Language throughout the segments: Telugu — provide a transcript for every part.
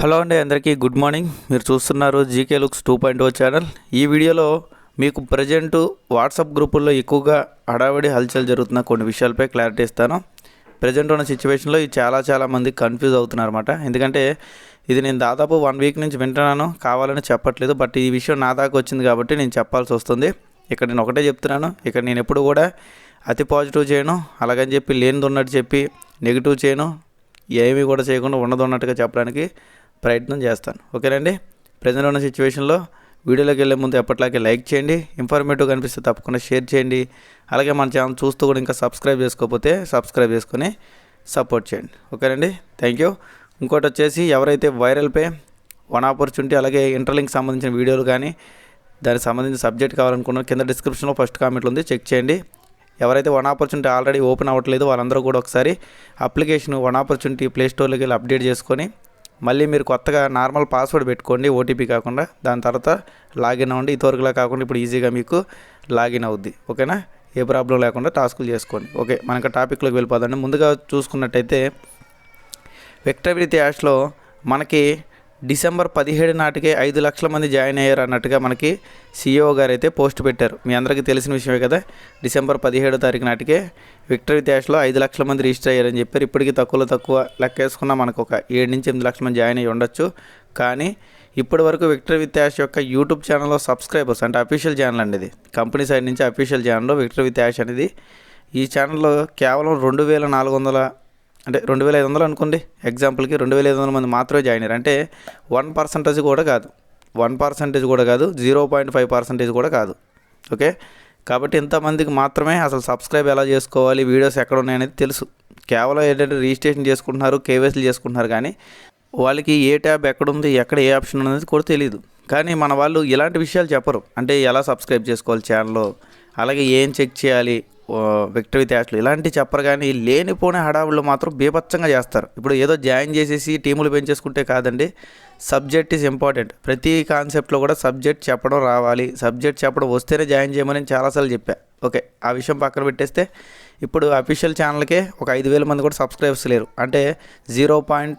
హలో అండి అందరికీ గుడ్ మార్నింగ్. మీరు చూస్తున్నారు GK looks two point O channel. ఈ వీడియోలో మీకు ప్రజెంట్ వాట్సాప్ గ్రూపుల్లో ఎక్కువగా హడావిడి హల్చల్ జరుగుతున్న కొన్ని విషయాలపై క్లారిటీ ఇస్తాను. ప్రజెంట్ ఉన్న సిచ్యువేషన్లో ఇది చాలా చాలా మంది కన్ఫ్యూజ్ అవుతున్నారు అనమాట ఎందుకంటే ఇది నేను దాదాపు వన్ వీక్ నుంచి వింటున్నాను. కావాలని చెప్పట్లేదు బట్ ఈ విషయం నా దాకా వచ్చింది కాబట్టి నేను చెప్పాల్సి వస్తుంది. ఇక్కడ నేను ఒకటే చెప్తున్నాను. ఇక్కడ నేను ఎప్పుడు కూడా అతి పాజిటివ్ చేయను. అలాగని చెప్పి లేనిది ఉన్నట్టు చెప్పి నెగిటివ్ చేయను. ఏమీ కూడా చేయకుండా ఉన్నది ఉన్నట్టుగా చెప్పడానికి ప్రయత్నం చేస్తాను. ఓకేనండి? ప్రజెంట్ ఉన్న సిచ్యువేషన్లో వీడియోలోకి వెళ్ళే ముందు ఎప్పటిలాగే లైక్ చేయండి ఇన్ఫర్మేటివ్ కనిపిస్తే తప్పకుండా షేర్ చేయండి అలాగే మన ఛానల్ చూస్తూ కూడా ఇంకా సబ్స్క్రైబ్ చేసుకోకపోతే సబ్స్క్రైబ్ చేసుకొని సపోర్ట్ చేయండి. ఓకేనండి? Thank you. ఇంకోటి వచ్చేసి ఎవరైతే వైరల్ పే వన్ ఆపర్చునిటీ అలాగే ఇంటర్లింక్ సంబంధించిన వీడియోలు కానీ దానికి సంబంధించిన సబ్జెక్ట్ కావాలనుకున్నారో కింద డిస్క్రిప్షన్లో ఫస్ట్ కామెంట్లు ఉంది చెక్ చేయండి. ఎవరైతే వన్ ఆపర్చునిటీ ఆల్రెడీ ఓపెన్ అవ్వట్లేదు వాళ్ళందరూ కూడా ఒకసారి అప్లికేషన్ వన్ ఆపర్చునిటీ ప్లేస్టోర్లోకి వెళ్ళి అప్డేట్ చేసుకొని మళ్ళీ మీరు కొత్తగా నార్మల్ పాస్వర్డ్ పెట్టుకోండి ఓటీపీ కాకుండా దాని తర్వాత లాగిన్ అవ్వండి. ఇదివరకులా కాకుండా ఇప్పుడు ఈజీగా మీకు లాగిన్ అవుద్ది. ఓకేనా? ఏ ప్రాబ్లం లేకుండా టాస్కులు చేసుకోండి. ఓకే మనకు టాపిక్లోకి వెళ్ళిపోదండి ముందుగా చూసుకున్నట్టయితే విక్టరీ యాష్లో మనకి డిసెంబర్ పదిహేడు నాటికే ఐదు లక్షల మంది జాయిన్ అయ్యారు అన్నట్టుగా మనకి సిఇఓ గారు అయితే పోస్ట్ పెట్టారు. మీ అందరికీ తెలిసిన విషయమే కదా డిసెంబర్ పదిహేడో తారీఖు నాటికే విక్టరీ త్యాష్లో ఐదు లక్షల మంది రిజిస్టర్ అయ్యారని చెప్పారు. ఇప్పటికీ తక్కువలో తక్కువ లెక్కేసుకున్నా మనకు ఒక ఏడు నుంచి ఎనిమిది లక్షల మంది జాయిన్ అయ్యి ఉండొచ్చు. కానీ ఇప్పటి వరకు విక్టరీ విత్ యాష్ యొక్క యూట్యూబ్ ఛానల్లో సబ్స్క్రైబర్స్ అంటే అఫీషియల్ ఛానల్ అండి ఇది. కంపెనీ సైడ్ నుంచి అఫీషియల్ ఛానల్లో విక్టర్ విత్ యాష్ అనేది ఈ ఛానల్లో కేవలం రెండు వేల నాలుగు వందల అంటే రెండు వేల ఐదు వందలు అనుకోండి. ఎగ్జాంపుల్కి రెండు వేల ఐదు వందల మంది మాత్రమే జాయిన్ అయ్యారు. అంటే వన్ పర్సంటేజ్ కూడా కాదు. వన్ పర్సంటేజ్ కూడా కాదు. జీరో పాయింట్ ఫైవ్ పర్సంటేజ్ కూడా కాదు. ఓకే కాబట్టి ఇంతమందికి మాత్రమే అసలు సబ్స్క్రైబ్ ఎలా చేసుకోవాలి వీడియోస్ ఎక్కడ ఉన్నాయనేది తెలుసు. కేవలం ఏంటంటే రిజిస్ట్రేషన్ చేసుకుంటున్నారు కేవైసీలు చేసుకుంటున్నారు కానీ వాళ్ళకి ఏ ట్యాబ్ ఎక్కడుంది ఎక్కడ ఏ ఆప్షన్ ఉన్నది కూడా తెలియదు కానీ మన వాళ్ళు ఇలాంటి విషయాలు చెప్పరు. అంటే ఎలా సబ్స్క్రైబ్ చేసుకోవాలి ఛానల్లో అలాగే ఏం చెక్ చేయాలి? విక్టరీ త్యాష్లు ఇలాంటివి చెప్పరు కానీ లేనిపోని హడావులు మాత్రం బీభత్సంగా చేస్తారు. ఇప్పుడు ఏదో జాయిన్ చేసేసి టీములు పెంచేసుకుంటే కాదండి సబ్జెక్ట్ ఈజ్ ఇంపార్టెంట్. ప్రతి కాన్సెప్ట్లో కూడా సబ్జెక్ట్ చెప్పడం రావాలి. సబ్జెక్ట్ చెప్పడం వస్తేనే జాయిన్ చేయమని నేను చాలాసార్లు చెప్పా. ఓకే ఆ విషయం పక్కన పెట్టేస్తే ఇప్పుడు అఫీషియల్ ఛానల్కే ఒక ఐదు వేల మంది కూడా సబ్స్క్రైబర్స్ లేరు. అంటే జీరో పాయింట్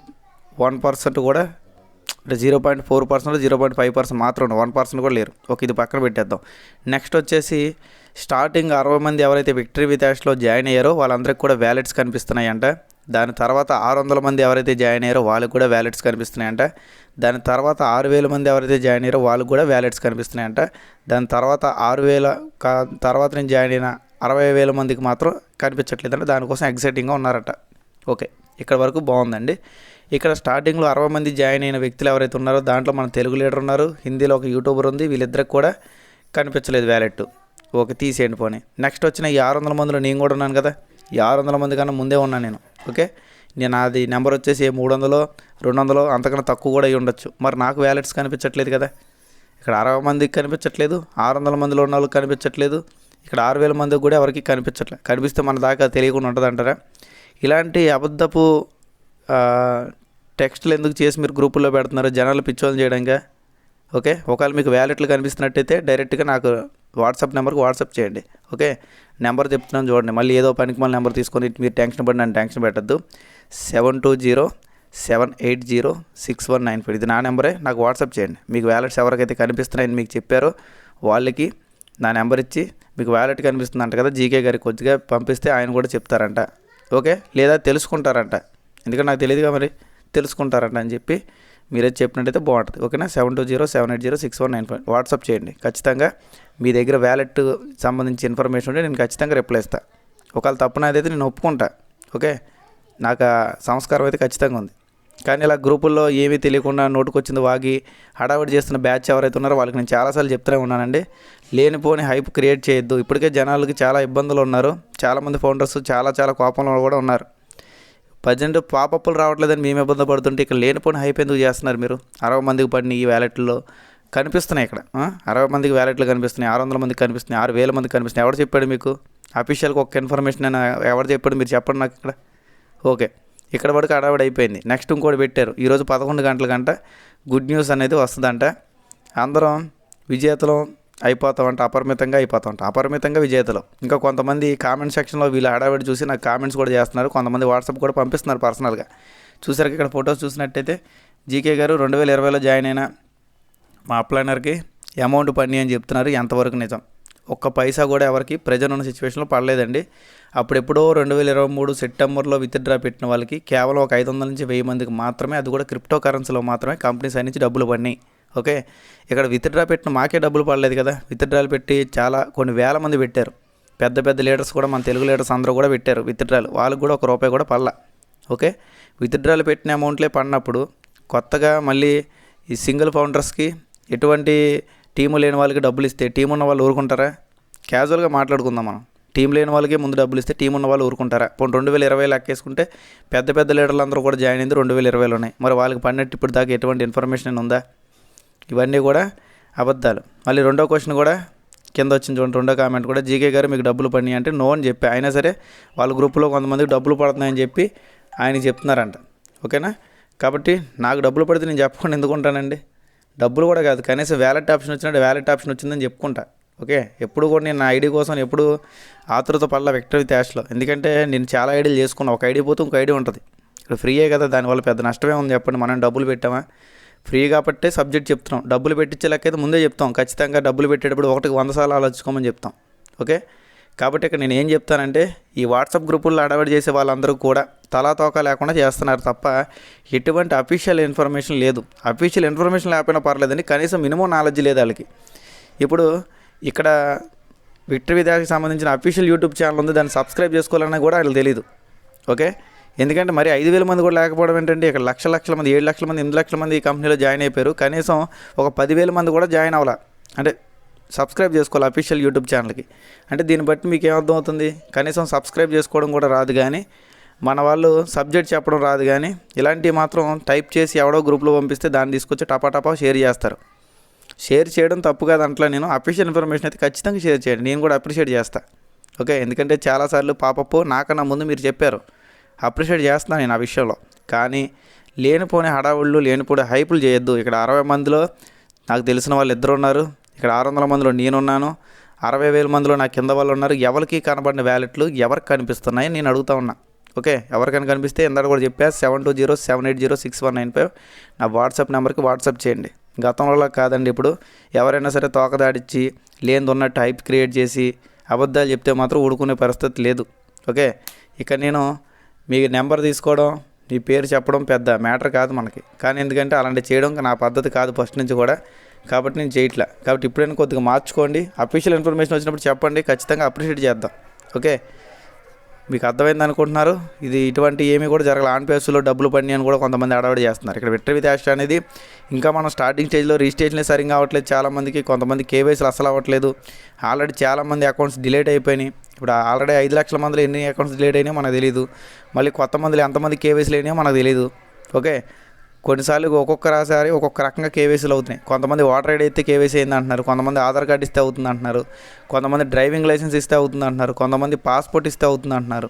వన్ పర్సెంట్ కూడా అంటే zero point four percent zero point five percent మాత్రం వన్ పర్సెంట్ కూడా లేరు. ఓకే ఇది పక్కన పెట్టేద్దాం. నెక్స్ట్ వచ్చేసి స్టార్టింగ్ అరవై మంది ఎవరైతే విక్టరీ విత్ జాయిన్ అయ్యారో వాళ్ళందరికీ కూడా వ్యాలెట్స్ కనిపిస్తున్నాయంట. దాని తర్వాత ఆరు వందల మంది ఎవరైతే జాయిన్ అయ్యారో వాళ్ళకి కూడా వ్యాలెట్స్ కనిపిస్తున్నాయంట. దాని తర్వాత ఆరు వేల మంది ఎవరైతే జాయిన్ అయ్యారో వాళ్ళకి కూడా వ్యాలెట్స్ కనిపిస్తున్నాయంట. దాని తర్వాత ఆరు వేల కా తర్వాత నేను జాయిన్ అయిన అరవై వేల మందికి మాత్రం కనిపించట్లేదంట. దానికోసం ఎగ్జైటింగ్గా ఉన్నారట. ఓకే ఇక్కడ వరకు బాగుందండి. ఇక్కడ స్టార్టింగ్లో అరవై మంది జాయిన్ అయిన వ్యక్తులు ఎవరైతే ఉన్నారో దాంట్లో మన తెలుగు లీడర్ ఉన్నారు. హిందీలో ఒక యూట్యూబర్ ఉంది. వీళ్ళిద్దరికి కూడా కనిపించలేదు వ్యాలెట్ ఓకే తీసేయండి పోనీ. నెక్స్ట్ వచ్చిన ఈ ఆరు వందల మందిలో నేను కూడా ఉన్నాను కదా? ఈ ఆరు వందల మంది కన్నా ముందే ఉన్నాను నేను ఓకే? నేను అది నెంబర్ వచ్చేసి మూడు వందలు రెండు వందలు అంతకన్నా తక్కువ కూడా అయి ఉండొచ్చు. మరి నాకు వ్యాలెట్స్ కనిపించట్లేదు కదా? ఇక్కడ అరవై మందికి కనిపించట్లేదు ఆరు వందల మందిలో ఉన్న వాళ్ళకి కనిపించట్లేదు ఇక్కడ ఆరు వేల మందికి కూడా ఎవరికి కనిపించట్లేదు కనిపిస్తే మన దాకా తెలియకుండా ఉంటుంది అంటారా? ఇలాంటి అబద్ధపు టెక్స్ట్లు ఎందుకు చేసి మీరు గ్రూపుల్లో పెడుతున్నారు? జనాలు పిచ్చోళ్ళు చేయడంగా ఓకే? ఒకవేళ మీకు వ్యాలెట్లు కనిపిస్తున్నట్టయితే డైరెక్ట్గా నాకు వాట్సాప్ నెంబర్కి వాట్సాప్ చేయండి. ఓకే? నెంబర్ చెప్తున్నాను చూడండి. మళ్ళీ ఏదో పనికి మళ్ళీ నెంబర్ తీసుకొని మీరు టెన్షన్ పడి నన్ను టెన్షన్ పెట్టద్దు. Seven two zero seven eight zero six one nine five. ఇది నా నెంబరే. నాకు వాట్సాప్ చేయండి. మీకు వ్యాలెట్స్ ఎవరికైతే కనిపిస్తున్నాయని మీకు చెప్పారో వాళ్ళకి నా నెంబర్ ఇచ్చి మీకు వ్యాలెట్ కనిపిస్తుందంట కదా జీకే గారికి కొద్దిగా పంపిస్తే ఆయన కూడా చెప్తారంట. ఓకే? లేదా తెలుసుకుంటారంట. ఎందుకంటే నాకు తెలియదుగా మరి. తెలుసుకుంటారంట అని చెప్పి మీరే చెప్పినట్టయితే బాగుంటుంది. ఓకేనా? Seven two zero seven eight zero six one nine five. WhatsApp చేయండి. ఖచ్చితంగా మీ దగ్గర వ్యాలెట్ సంబంధించి ఇన్ఫర్మేషన్ ఉంటే నేను ఖచ్చితంగా రిప్లై ఇస్తాను ఒకవేళ తప్పునదైతే నేను ఒప్పుకుంటా. ఓకే? నాకు ఆ సంస్కారం అయితే ఖచ్చితంగా ఉంది. కానీ ఇలా గ్రూపుల్లో ఏమీ తెలియకుండా నోటుకొచ్చింది వాగి హడావిడి చేస్తున్న బ్యాచ్ ఎవరైతే ఉన్నారో వాళ్ళకి నేను చాలాసార్లు చెప్తూనే ఉన్నానండి. లేనిపోని హైప్ క్రియేట్ చేయొద్దు. ఇప్పటికే జనాలకి చాలా ఇబ్బందులు ఉన్నారు. చాలామంది ఫౌండర్స్ చాలా చాలా కోపంలో కూడా ఉన్నారు. పద్దెనిమిది పాపప్పులు రావట్లేదని మేము ఇబ్బంది పడుతుంటే ఇక్కడ లేనిపోయిన హైప్ ఎందుకు చేస్తున్నారు మీరు? అరవై మందికి పడిన ఈ వ్యాలెట్లో కనిపిస్తున్నాయి ఇక్కడ అరవై మందికి వ్యాలెట్లు కనిపిస్తున్నాయి ఆరు వందల మందికి కనిపిస్తున్నాయి ఆరు వేల మందికి కనిపిస్తున్నాయి. ఎవరు చెప్పాడు మీకు? అఫీషియల్గా ఒక ఇన్ఫర్మేషన్ అయినా ఎవరు చెప్పాడు మీరు చెప్పండి నాకు ఇక్కడ. ఓకే ఇక్కడ వరకు అడవాడి అయిపోయింది. నెక్స్ట్ ఇంకోటి పెట్టారు. ఈరోజు పదకొండు గంటల గంట గుడ్ న్యూస్ అనేది వస్తుందంట. అందరం విజేతలం అయిపోతామంట అపరిమితంగా అయిపోతామంట అపరిమితంగా విజేతలు. ఇంకా కొంతమంది కామెంట్ సెక్షన్లో వీళ్ళు హడావిడి చూసి నాకు కామెంట్స్ కూడా చేస్తున్నారు. కొంతమంది వాట్సాప్ కూడా పంపిస్తున్నారు పర్సనల్గా చూసారు ఇక్కడ ఫొటోస్ చూసినట్టయితే జీకే గారు రెండు వేల ఇరవైలో జాయిన్ అయిన మా అప్లైనర్కి అమౌంట్ పని అని చెప్తున్నారు. ఎంతవరకు నిజం? ఒక్క పైసా కూడా ఎవరికి? ప్రజలు ఉన్న సిచ్యువేషన్లో పడలేదండి. అప్పుడెప్పుడో రెండు వేల ఇరవై మూడు సెప్టెంబర్లో విత్డ్రా పెట్టిన వాళ్ళకి కేవలం ఒక ఐదు వందల నుంచి వెయ్యి మందికి మాత్రమే అది కూడా క్రిప్టో కరెన్సీలో మాత్రమే కంపెనీస్ అన్ని నుంచి డబ్బులు పడినాయి. ఓకే? ఇక్కడ విత్డ్రా పెట్టిన మాకే డబ్బులు పడలేదు కదా. విత్డ్రాలు పెట్టి చాలా కొన్ని వేల మంది పెట్టారు. పెద్ద పెద్ద లీడర్స్ కూడా మన తెలుగు లీడర్స్ అందరూ కూడా పెట్టారు విత్డ్రాలు. వాళ్ళకి కూడా ఒక రూపాయి కూడా పడలా. ఓకే? విత్డ్రాలు పెట్టిన అమౌంట్లే పడినప్పుడు కొత్తగా మళ్ళీ ఈ సింగిల్ ఫౌండర్స్కి ఎటువంటి టీము లేని వాళ్ళకి డబ్బులు ఇస్తే టీం ఉన్న వాళ్ళు ఊరుకుంటారా? క్యాజువల్గా మాట్లాడుకుందాం మనం. టీం లేని వాళ్ళకి ముందు డబ్బులు ఇస్తే టీం ఉన్న వాళ్ళు ఊరుకుంటారా? పోనీ రెండు వేల ఇరవై లెక్కేసుకుంటే పెద్ద పెద్ద లీడర్లు అందరూ కూడా జాయిన్ అయింది రెండు వేల ఇరవైలోనే. మరి వాళ్ళకి పడినట్టు ఇప్పుడు దాకా ఎటువంటి ఇన్ఫర్మేషన్ ఉందా? ఇవన్నీ కూడా అబద్ధాలు. మళ్ళీ రెండో క్వశ్చన్ కూడా కింద వచ్చింది చూడండి రెండో కామెంట్ కూడా జీకే గారు మీకు డబ్బులు పడినాయి అంటే నో అని చెప్పి అయినా సరే వాళ్ళ గ్రూప్లో కొంతమందికి డబ్బులు పడుతున్నాయని చెప్పి ఆయన చెప్తున్నారంట. ఓకేనా? కాబట్టి నాకు డబ్బులు పడితే నేను చెప్పకుండా ఎందుకుంటానండి డబ్బులు కూడా కాదు కనీసం వ్యాలెట్ ఆప్షన్ వచ్చినట్టు వ్యాలెట్ ఆప్షన్ వచ్చిందని చెప్పుకుంటా. ఓకే? ఎప్పుడు కూడా నేను నా ఐడి కోసం ఎప్పుడు ఆతురత పడలా విక్టరీ త్యాష్లో ఎందుకంటే నేను చాలా ఐడీలు చేసుకున్నా. ఒక ఐడి పోతే ఇంకో ఐడి ఉంటుంది. ఇక్కడ ఫ్రీయే కదా దానివల్ల పెద్ద నష్టమే ఉంది చెప్పండి. మనం డబ్బులు పెట్టామా? ఫ్రీ కాబట్టే సబ్జెక్ట్ చెప్తున్నాం. డబ్బులు పెట్టించే లెక్కైతే ముందే చెప్తాం. ఖచ్చితంగా డబ్బులు పెట్టేటప్పుడు ఒకటికి వంద సార్లు ఆలోచించుకోమని చెప్తాం. ఓకే? కాబట్టి ఇక్కడ నేను ఏం చెప్తానంటే ఈ వాట్సాప్ గ్రూపుల్లో అడవాడి చేసే వాళ్ళందరూ కూడా తలా తోక లేకుండా చేస్తున్నారు తప్ప ఎటువంటి అఫీషియల్ ఇన్ఫర్మేషన్ లేదు. అఫీషియల్ ఇన్ఫర్మేషన్ లేకపోయినా పర్లేదని కనీసం మినిమం నాలెడ్జ్ లేదు వాళ్ళకి. ఇప్పుడు ఇక్కడ విక్టరీ విద్యాకి సంబంధించిన అఫీషియల్ యూట్యూబ్ ఛానల్ ఉంది. దాన్ని సబ్స్క్రైబ్ చేసుకోవాలన్నా కూడా వాళ్ళకి తెలియదు ఓకే? ఎందుకంటే మరి ఐదు వేల మంది కూడా లేకపోవడం ఏంటంటే ఇక్కడ లక్ష లక్షల మంది ఏడు లక్షల మంది ఎనిమిది లక్షల మంది ఈ కంపెనీలో జాయిన్ అయిపోయారు. కనీసం ఒక పదివేల మంది కూడా జాయిన్ అవ్వాల. అంటే సబ్స్క్రైబ్ చేసుకోవాలి అఫీషియల్ యూట్యూబ్ ఛానల్కి అంటే దీన్ని బట్టి మీకు ఏమర్థం అవుతుంది కనీసం సబ్స్క్రైబ్ చేసుకోవడం కూడా రాదు కానీ మన వాళ్ళు సబ్జెక్ట్ చెప్పడం రాదు కానీ ఇలాంటివి మాత్రం టైప్ చేసి ఎవడో గ్రూప్లో పంపిస్తే దాన్ని తీసుకొచ్చి టపా టపా షేర్ చేస్తారు. షేర్ చేయడం తప్పు కాదు అంట్లో నేను. అఫీషియల్ ఇన్ఫర్మేషన్ అయితే ఖచ్చితంగా షేర్ చేయండి. నేను కూడా అప్రిషియేట్ చేస్తా. ఓకే ఎందుకంటే చాలాసార్లు పాపప్పు నాకన్నా ముందు మీరు చెప్పారు. అప్రిషియేట్ చేస్తున్నాను నేను ఆ విషయంలో. కానీ లేనిపోని హడావుళ్ళు లేనిపోని హైపులు చేయొద్దు. ఇక్కడ అరవై మందిలో నాకు తెలిసిన వాళ్ళు ఇద్దరు ఉన్నారు. ఇక్కడ ఆరు వందల మందిలో నేనున్నాను. అరవై వేల మందిలో నా కింద వాళ్ళు ఉన్నారు. ఎవరికి కనబడిన వ్యాలెట్లు ఎవరికి కనిపిస్తున్నాయి నేను అడుగుతా ఉన్నా. ఓకే? ఎవరికైనా కనిపిస్తే ఇందాక కూడా చెప్పా seven two zero seven eight zero six one nine five నా వాట్సాప్ నెంబర్కి వాట్సాప్ చేయండి. గతంలో కాదండి ఇప్పుడు. ఎవరైనా సరే తోకదాడిచ్చి లేనిది ఉన్నట్టు హైప్ క్రియేట్ చేసి అబద్ధాలు చెప్తే మాత్రం ఊడుకునే పరిస్థితి లేదు. ఓకే? ఇక నేను మీ నెంబర్ తీసుకోవడం మీ పేరు చెప్పడం పెద్ద మ్యాటర్ కాదు మనకి. కానీ ఎందుకంటే అలాంటి చేయడం నా పద్ధతి కాదు ఫస్ట్ నుంచి కూడా. కాబట్టి నేను చేయట్లే. కాబట్టి ఇప్పుడైనా కొద్దిగా మార్చుకోండి. అఫీషియల్ ఇన్ఫర్మేషన్ వచ్చినప్పుడు చెప్పండి. ఖచ్చితంగా అప్రిషియేట్ చేద్దాం. ఓకే మీకు అర్థమైంది అనుకుంటున్నారు? ఇది ఇటువంటి ఏమీ కూడా జరగదు ఆన్ పేస్లో డబ్బులు పని అని కూడా కొంతమంది అడవాడి చేస్తున్నారు. ఇక్కడ విట్రవి త్యాష్ అనేది ఇంకా మనం స్టార్టింగ్ స్టేజ్లో రిజిస్ట్రేషన్లే సరిగ్గా అవ్వట్లేదు. చాలామందికి కొంతమంది కేవైసీలు అసలు అవ్వట్లేదు. ఆల్రెడీ చాలామంది అకౌంట్స్ డిలేట్ అయిపోయినాయి. ఇప్పుడు ఆల్రెడీ ఐదు లక్షల మందిలో ఎన్ని అకౌంట్స్ డిలీట్ అయినాయో మనకు తెలియదు మళ్ళీ కొత్త మందిలో ఎంతమంది కేవైసీలు అయినాయో మనకు తెలియదు ఓకే? కొన్నిసార్లు ఒక్కొక్కసారి ఒక్కొక్క రకంగా కేవైసీలు అవుతున్నాయి. కొంతమంది ఓటర్ ఐడి అయితే కేవైసీ అయింది అంటున్నారు. కొంతమంది ఆధార్ కార్డు ఇస్తే అవుతుంది అంటున్నారు. కొంతమంది డ్రైవింగ్ లైసెన్స్ ఇస్తే అవుతుంది అంటున్నారు. కొంతమంది పాస్పోర్ట్ ఇస్తే అవుతుంది అంటున్నారు.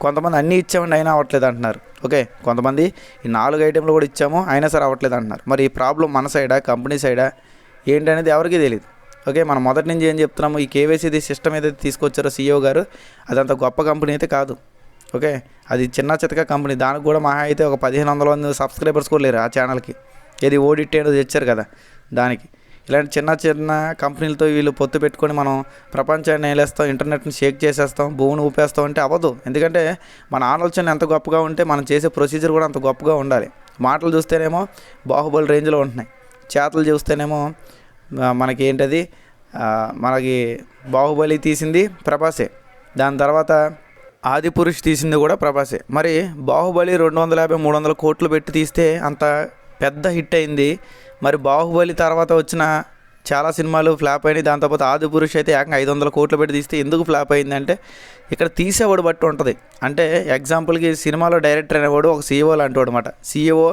కొంతమంది అన్నీ ఇచ్చామండి అయినా అవ్వట్లేదు అంటున్నారు. ఓకే? కొంతమంది ఈ నాలుగు ఐటెంలు కూడా ఇచ్చాము అయినా సరే అవ్వట్లేదు అంటున్నారు. మరి ఈ ప్రాబ్లం మన సైడా కంపెనీ సైడా ఏంటి అనేది ఎవరికీ తెలియదు ఓకే మనం మొదటి నుంచి ఏం చెప్తున్నాము ఈ కేవైసీది సిస్టమ్ ఏదైతే తీసుకొచ్చారో సీఈఓ గారు అదంత గొప్ప కంపెనీ అయితే కాదు. ఓకే అది చిన్న చితక కంపెనీ దానికి కూడా మహా అయితే ఒక పదిహేను వందల మంది సబ్స్క్రైబర్స్ కూడా లేరు ఆ ఛానల్కి. ఏది ఓడిట్ తెచ్చారు కదా దానికి. ఇలాంటి చిన్న చిన్న కంపెనీలతో వీళ్ళు పొత్తు పెట్టుకొని మనం ప్రపంచాన్ని నేలేస్తాం ఇంటర్నెట్ని షేక్ చేసేస్తాం భూమిని ఊపేస్తాం అంటే అవ్వదు. ఎందుకంటే మన ఆలోచన ఎంత గొప్పగా ఉంటే మనం చేసే ప్రొసీజర్ కూడా అంత గొప్పగా ఉండాలి. మాటలు చూస్తేనేమో బాహుబలి రేంజ్లో ఉంటున్నాయి. చేతలు చూస్తేనేమో మనకి ఏంటది మనకి బాహుబలి తీసింది ప్రభాసే. దాని తర్వాత ఆది పురుష్ తీసింది కూడా ప్రభాసే. మరి బాహుబలి రెండు వందల యాభై మూడు వందల కోట్లు పెట్టి తీస్తే అంత పెద్ద హిట్ అయింది. మరి బాహుబలి తర్వాత వచ్చిన చాలా సినిమాలు ఫ్లాప్ అయినాయి. దాంతోపాటు ఆది పురుష్ అయితే ఏకంగా ఐదు వందల కోట్లు పెట్టి తీస్తే ఎందుకు ఫ్లాప్ అయిందంటే ఇక్కడ తీసేవాడు బట్టి ఉంటుంది. అంటే ఎగ్జాంపుల్కి సినిమాలో డైరెక్టర్ అనేవాడు ఒక సీఈఓ లాంటివాడు అనమాట సీఈఓ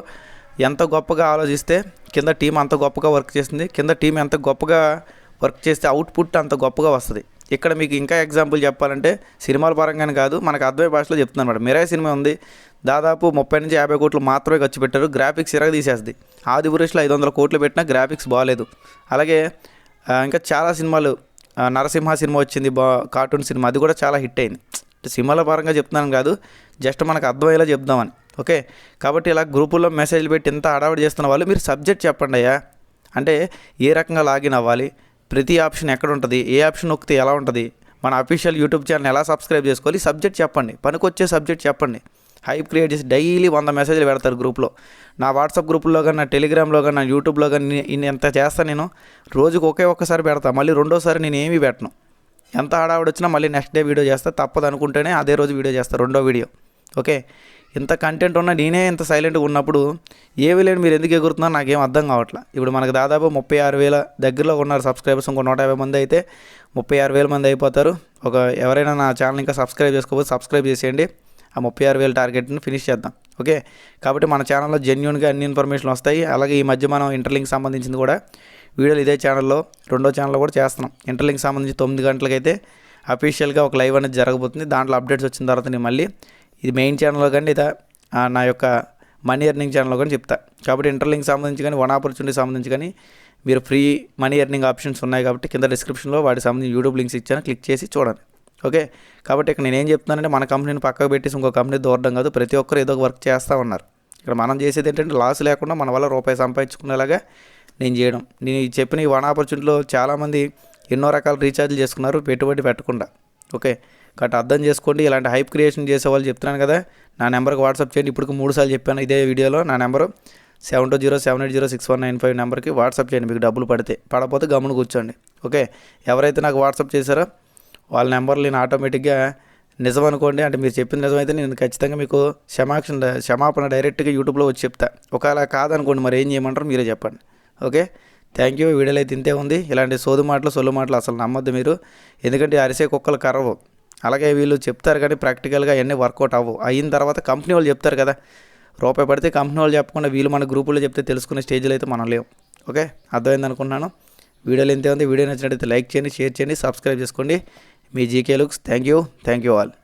ఎంత గొప్పగా ఆలోచిస్తే కింద టీం అంత గొప్పగా వర్క్ చేస్తుంది. కింద టీం ఎంత గొప్పగా వర్క్ చేస్తే అవుట్పుట్ అంత గొప్పగా వస్తుంది. ఇక్కడ మీకు ఇంకా ఎగ్జాంపుల్ చెప్పాలంటే సినిమాల పరంగానే కాదు మనకు అర్థమయ్యే భాషలో చెప్తున్నాను అనమాట మిరాయి సినిమా ఉంది. దాదాపు ముప్పై నుంచి యాభై కోట్లు మాత్రమే ఖర్చు పెట్టారు. గ్రాఫిక్స్ ఇరగ తీసేస్తుంది. ఆదిపురుషులో ఐదు వందల కోట్లు పెట్టినా గ్రాఫిక్స్ బాగాలేదు అలాగే ఇంకా చాలా సినిమాలు నరసింహ సినిమా వచ్చింది బా కార్టూన్ సినిమా. అది కూడా చాలా హిట్ అయింది. సినిమాల పరంగా చెప్తున్నాను కాదు జస్ట్ మనకు అర్థమయ్యేలా చెప్దామని. ఓకే? కాబట్టి ఇలా గ్రూపుల్లో మెసేజ్లు పెట్టి ఇంత హడావిడి చేస్తున్న వాళ్ళు మీరు సబ్జెక్ట్ చెప్పండి అయ్యా. అంటే ఏ రకంగా లాగిన్ అవ్వాలి? ప్రతి ఆప్షన్ ఎక్కడ ఉంటుంది? ఏ ఆప్షన్ నొక్కితే ఎలా ఉంటుంది? మన అఫీషియల్ యూట్యూబ్ ఛానల్ ఎలా సబ్స్క్రైబ్ చేసుకోవాలి? సబ్జెక్ట్ చెప్పండి. పనికొచ్చే సబ్జెక్ట్ చెప్పండి. హైప్ క్రియేట్ చేసి డైలీ వంద మెసేజ్లు పెడతారు గ్రూప్లో. నా వాట్సాప్ గ్రూపుల్లో కానీ నా టెలిగ్రామ్లో కానీ నా యూట్యూబ్లో కానీ ఎంత చేస్తాను నేను? రోజుకి ఒకే ఒక్కసారి పెడతా. మళ్ళీ రెండోసారి నేను ఏమీ పెట్టను. ఎంత ఆడావిడొచ్చినా మళ్ళీ నెక్స్ట్ డే వీడియో చేస్తా. తప్పదు అనుకుంటేనే అదే రోజు వీడియో చేస్తా. రెండో వీడియో. ఓకే? ఇంత కంటెంట్ ఉన్న నేనే ఇంత సైలెంట్గా ఉన్నప్పుడు ఏవి లేని మీరు ఎందుకు ఎగురుతున్నారో? నాకేం అర్థం కావట్లా. ఇప్పుడు మనకు దాదాపు ముప్పై ఆరు వేల దగ్గరలో ఉన్నారు సబ్స్క్రైబర్స్ ఇంకో నూట యాభై మంది అయితే ముప్పై ఆరు వేల మంది అయిపోతారు. ఒక ఎవరైనా నా ఛానల్ ఇంకా సబ్స్క్రైబ్ చేసుకోకపోతే సబ్స్క్రైబ్ చేసేయండి. ఆ ముప్పై ఆరు వేల టార్గెట్ని ఫినిష్ చేద్దాం. ఓకే? కాబట్టి మన ఛానల్లో జెన్యున్గా అన్ని ఇన్ఫర్మేషన్ వస్తాయి. అలాగే ఈ మధ్య మనం ఇంటర్లింక్ సంబంధించింది కూడా వీడియోలు ఇదే ఛానల్లో రెండో ఛానల్లో కూడా చేస్తున్నాం. ఇంటర్లింక్ సంబంధించి తొమ్మిది గంటలకైతే అఫీషియల్గా ఒక లైవ్ అనేది జరగబోతుంది. దాంట్లో అప్డేట్స్ వచ్చిన తర్వాత నేను మళ్ళీ ఇది మెయిన్ ఛానల్లో కానీ లేదా నా యొక్క మనీ ఎర్నింగ్ ఛానల్లో కానీ చెప్తా. కాబట్టి ఇంటర్లింక్ సంబంధించి కానీ వన్ ఆపర్చునిటీ సంబంధించి కానీ మీరు ఫ్రీ మనీ ఎర్నింగ్ ఆప్షన్స్ ఉన్నాయి కాబట్టి కింద డిస్క్రిప్షన్లో వాటికి సంబంధించి యూట్యూబ్ లింక్స్ ఇచ్చాను క్లిక్ చేసి చూడండి. ఓకే కాబట్టి ఇక్కడ నేను ఏం చెప్తున్నానంటే మన కంపెనీని పక్కకు పెట్టేసి ఇంకో కంపెనీ దూరడం కాదు ప్రతి ఒక్కరు ఏదో ఒక వర్క్ చేస్తూ ఉన్నారు. ఇక్కడ మనం చేసేది ఏంటంటే లాస్ లేకుండా మన వల్ల రూపాయి సంపాదించుకునేలాగా నేను చేయడం. నేను చెప్పిన ఈ వన్ ఆపర్చునిటీలో చాలామంది ఎన్నో రకాల రీఛార్జ్లు చేసుకున్నారు పెట్టుబడి పెట్టకుండా. ఓకే కాబట్టి అర్థం చేసుకోండి. ఇలాంటి హైప్ క్రియేషన్ చేసే వాళ్ళు చెప్తున్నాను కదా. నా నెంబర్కి వాట్సాప్ చేయండి. ఇప్పుడు మూడు సార్లు చెప్పాను ఇదే వీడియోలో. నా number seven two zero seven eight zero six one nine five నెంబర్కి వాట్సాప్ చేయండి. మీకు డబ్బులు పడితే. పడకపోతే గమ్మున కూర్చోండి. ఓకే? ఎవరైతే నాకు వాట్సాప్ చేశారో వాళ్ళ నెంబర్లు నేను ఆటోమేటిక్గా నిజం అనుకోండి. అంటే మీరు చెప్పింది నిజమైతే నేను ఖచ్చితంగా మీకు క్షమాక్షణ క్షమాపణ డైరెక్ట్గా యూట్యూబ్లో వచ్చి చెప్తా. ఒకవేళ కాదనుకోండి మరి ఏం చేయమంటారు మీరే చెప్పండి. ఓకే? Thank you. వీడియోలో అయితే ఇంతే ఉంది. ఇలాంటి సోదు మాటలు సొల్లు మాటలు అసలు నమ్మద్దు మీరు. ఎందుకంటే అరిసే కుక్కలు కరవు. అలాగే వీళ్ళు చెప్తారు కానీ ప్రాక్టికల్గా అవన్నీ వర్కౌట్ అవ్వవు. అయిన తర్వాత కంపెనీ వాళ్ళు చెప్తారు కదా రూపాయి పడితే కంపెనీ వాళ్ళు చెప్పకుండా వీళ్ళు మన గ్రూపులో చెప్తే తెలుసుకునే స్టేజ్లో అయితే మనం లేవు. ఓకే? అర్థమైంది అనుకున్నాను వీడియోలు ఇంతే ఉంది వీడియో నచ్చినట్టయితే లైక్ చేయండి షేర్ చేయండి సబ్స్క్రైబ్ చేసుకోండి. మీ GK looks. Thank you thank you all.